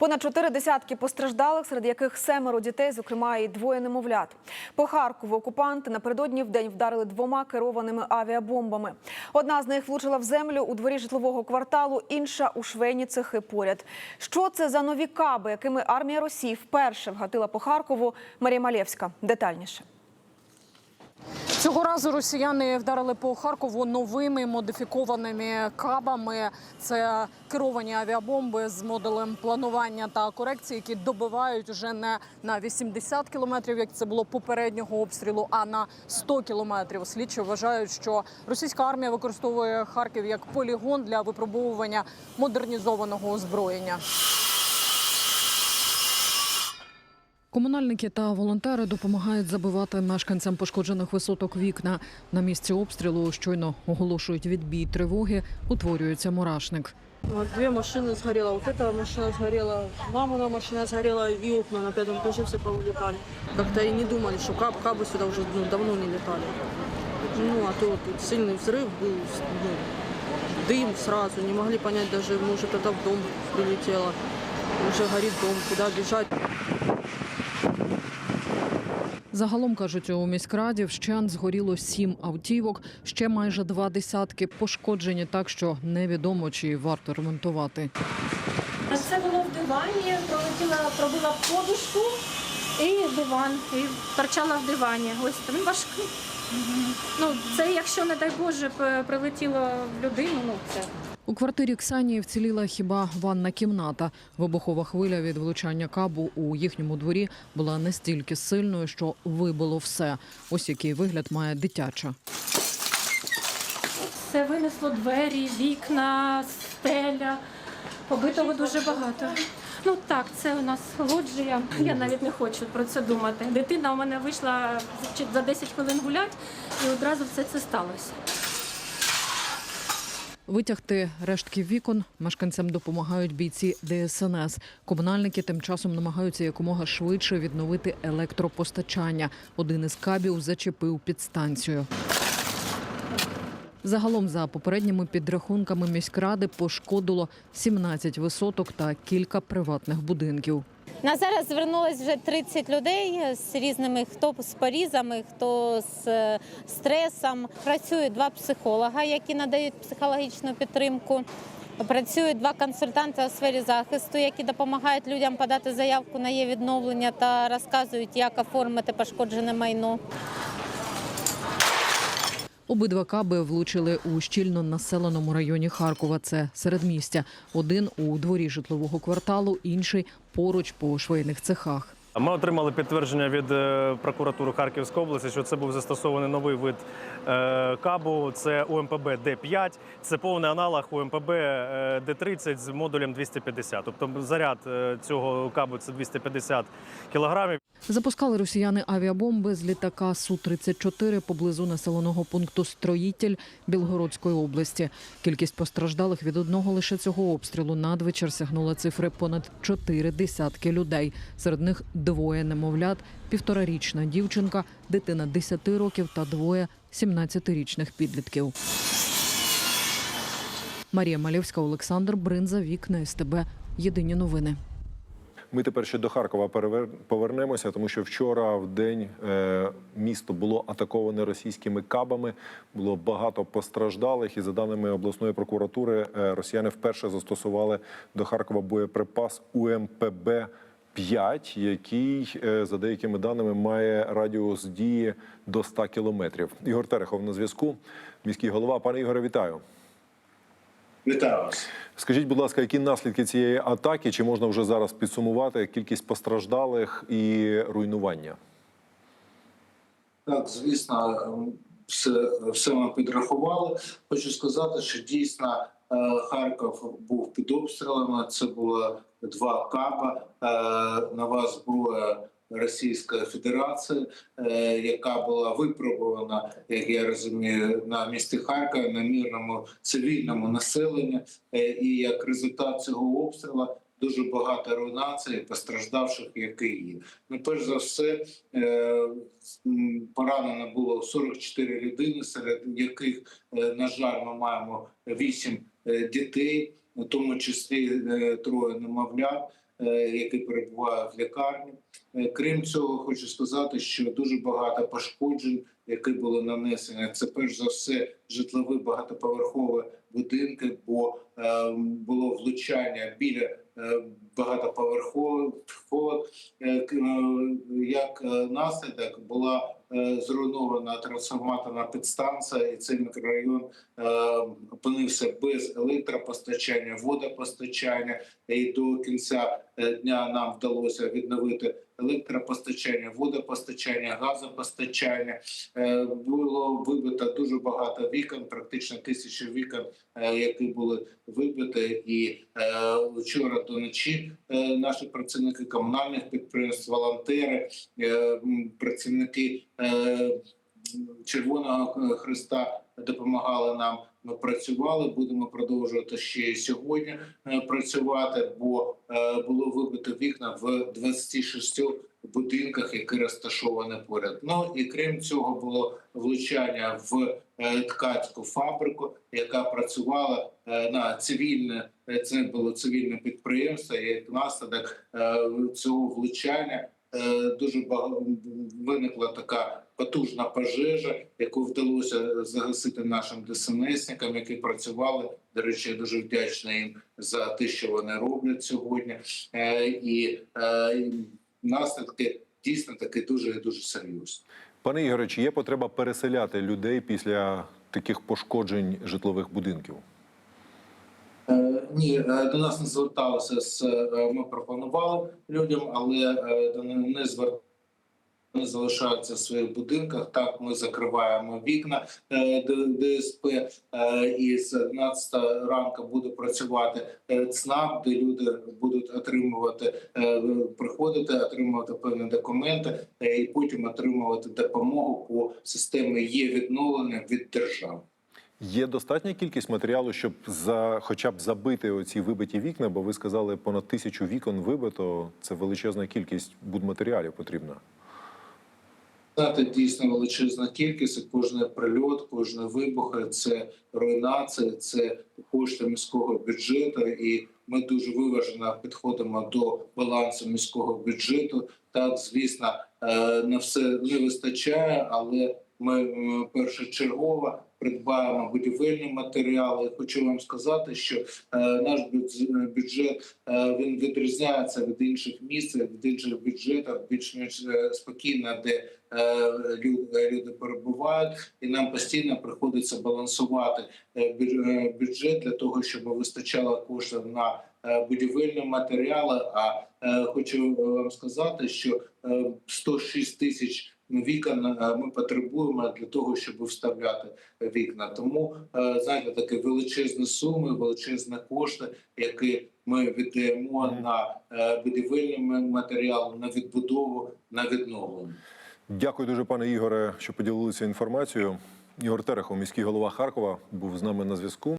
Понад чотири десятки постраждалих, серед яких семеро дітей, зокрема і двоє немовлят. По Харкову окупанти напередодні в день вдарили двома керованими авіабомбами. Одна з них влучила в землю у дворі житлового кварталу, інша у швейні цехи поряд. Що це за нові каби, якими армія Росії вперше вгатила по Харкову? Марія Малєвська детальніше. Цього разу росіяни вдарили по Харкову новими модифікованими кабами. Це керовані авіабомби з модулем планування та корекції, які добивають вже не на 80 кілометрів, як це було попереднього обстрілу, а на 100 кілометрів. Слідчі вважають, що російська армія використовує Харків як полігон для випробовування модернізованого озброєння. Комунальники та волонтери допомагають забивати мешканцям пошкоджених висоток вікна. На місці обстрілу щойно оголошують відбій тривоги, утворюється мурашник. Вот две машины сгорело. Вот эта машина сгорела, мамина машина сгорела, и окна на пятом этаже все повылетали. Как-то и не думали, что каб, кабы сюда уже ну, давно не летали. Ну, а то тут сильный взрыв был, ну, дым сразу, не могли понять даже, может, это в дом прилетело. Уже горит дом, куда бежать. Загалом кажуть у міськраді вщент згоріло сім автівок, ще майже два десятки пошкоджені так, що невідомо чи варто ремонтувати. Це було в дивані, пролетіла, пробила подушку і диван, і торчала в дивані. Ось там він важкий. Ну, це якщо, не дай Боже, прилетіло в людину, ну це У квартирі Ксанії вціліла хіба ванна кімната. Вибухова хвиля від влучання кабу у їхньому дворі була настільки сильною, що вибило все. Ось який вигляд має дитяча. все винесло двері, вікна, стеля. Побитого дуже багато. Ну так, це у нас лоджія. Я навіть не хочу про це думати. Дитина у мене вийшла за 10 хвилин гулять, і одразу все це сталося. Витягти рештки вікон мешканцям допомагають бійці ДСНС. Комунальники тим часом намагаються якомога швидше відновити електропостачання. Один із кабів зачепив підстанцію. Загалом, за попередніми підрахунками міськради, пошкодило 17 висоток та кілька приватних будинків. На зараз звернулось вже 30 людей з різними, хто з порізами, хто з е, стресом. Працюють два психолога, які надають психологічну підтримку. Працюють два консультанти у сфері захисту, які допомагають людям подати заявку на її відновлення та розказують, як оформити пошкоджене майно. Обидва каби влучили у щільно населеному районі Харкова. Це середмістя. Один у дворі житлового кварталу, інший поруч по швейних цехах. Ми отримали підтвердження від е, прокуратури Харківської області, що це був застосований новий вид е, кабу. Це УМПБ Д5. Це повний аналог УМПБ е, Д30 з модулем 250. Тобто заряд цього кабу це 250 кілограмів. Запускали росіяни авіабомби з літака Су-34 поблизу населеного пункту Строїтель Білгородської області. Кількість постраждалих від одного лише цього обстрілу надвечір сягнула цифри понад чотири десятки людей. Серед них двоє немовлят, півторарічна дівчинка, дитина 10 років та двоє 17-річних підлітків. Марія Малєвська, Олександр Бринза, Вікна СТБ. Єдині новини. Ми тепер ще до Харкова повернемося, тому що вчора в день е, місто було атаковане російськими кабами. Було багато постраждалих, і за даними обласної прокуратури, е, росіяни вперше застосували до Харкова боєприпас УМПБ. 5, який е, за деякими даними має радіус дії до 100 кілометрів. Ігор Терехов на зв'язку. Міський голова. Пане Ігоре, вітаю. Вітаю вас. Скажіть, будь ласка, які наслідки цієї атаки? Чи можна вже зараз підсумувати кількість постраждалих і руйнування? Так, звісно, все, все ми підрахували. Хочу сказати, що дійсно е, Харків був під обстрілами. Це було два каба, е, нова зброя Російської Федерації, е, яка була випробувана, як я розумію, на місті Харкова на мирному цивільному населенні. Е, І як результат цього обстрілу дуже багато руйнацій, постраждавших, які є. Ну, перш за все, е, поранено було 44 людини, серед яких, на жаль, ми маємо 8 е, дітей, у тому числі троє немовлят. Е, який перебуває в лікарні. Е, Крім цього, хочу сказати, що дуже багато пошкоджень, які були нанесені. Це перш за все житлові багатоповерхові будинки, бо е, було влучання біля багатоповерхових. Як наслідок була зруйнована трансформаторна підстанція, і цей мікрорайон е, опинився без електропостачання, водопостачання. І до кінця е, дня нам вдалося відновити електропостачання, водопостачання, газопостачання. Е, Було вибито дуже багато вікон, практично тисячі вікон, е, які були вибиті. І е, вчора до ночі е, наші працівники комунальних підприємств, волонтери, е, працівники е, Червоного Христа допомагали нам. Ми працювали, будемо продовжувати ще й сьогодні е, працювати, бо е, було вибито вікна в 26 будинках, які розташовані поряд. Ну і крім цього, було влучання в е, ткацьку фабрику, яка працювала е, на цивільне. е, Це було цивільне підприємство. І як наслідок е, цього влучання е, дуже багато виникла така потужна пожежа, яку вдалося загасити нашим ДСНСникам, які працювали. До речі, я дуже вдячний їм за те, що вони роблять сьогодні. Е, І е, наслідки дійсно таки дуже дуже серйозні. Пане Ігоре, чи є потреба переселяти людей після таких пошкоджень житлових будинків? Ні, е, до нас не зверталися з е, ми пропонували людям, але е, не- зверталися. Вони залишаються в своїх будинках. Так, ми закриваємо вікна ДСП, і з 11 ранку буде працювати ЦНАП, де люди будуть отримувати, приходити, отримувати певні документи і потім отримувати допомогу по системі є відновлення від держави. Є достатня кількість матеріалу, щоб за хоча б забити оці вибиті вікна, бо ви сказали, понад тисячу вікон вибито. Це величезна кількість будматеріалів потрібна. Знаєте, дійсно величезна кількість. і Кожний прильот, кожний вибух це руйнація, це кошти міського бюджету. І ми дуже виважено підходимо до балансу міського бюджету. Так, звісно, е, на все не вистачає, але ми м, першочергово придбаємо будівельні матеріали. Хочу вам сказати, що е, наш бюдз- бюджет е, він відрізняється від інших міст, від інших бюджетів, більш-менш е, спокійно, де е, люди, перебувають, і нам постійно приходиться балансувати е, бю- е, бюджет для того, щоб вистачало коштів на е, будівельні матеріали. А е, хочу вам сказати, що е, 106 тисяч вікон е, ми потребуємо для того, щоб вставляти вікна. Тому е, знаєте, такі величезні суми, величезні кошти, які ми віддаємо на е, будівельні матеріали, на відбудову, на відновлення. Дякую дуже, пане Ігоре, що поділилися інформацією. Ігор Терехов, міський голова Харкова, був з нами на зв'язку.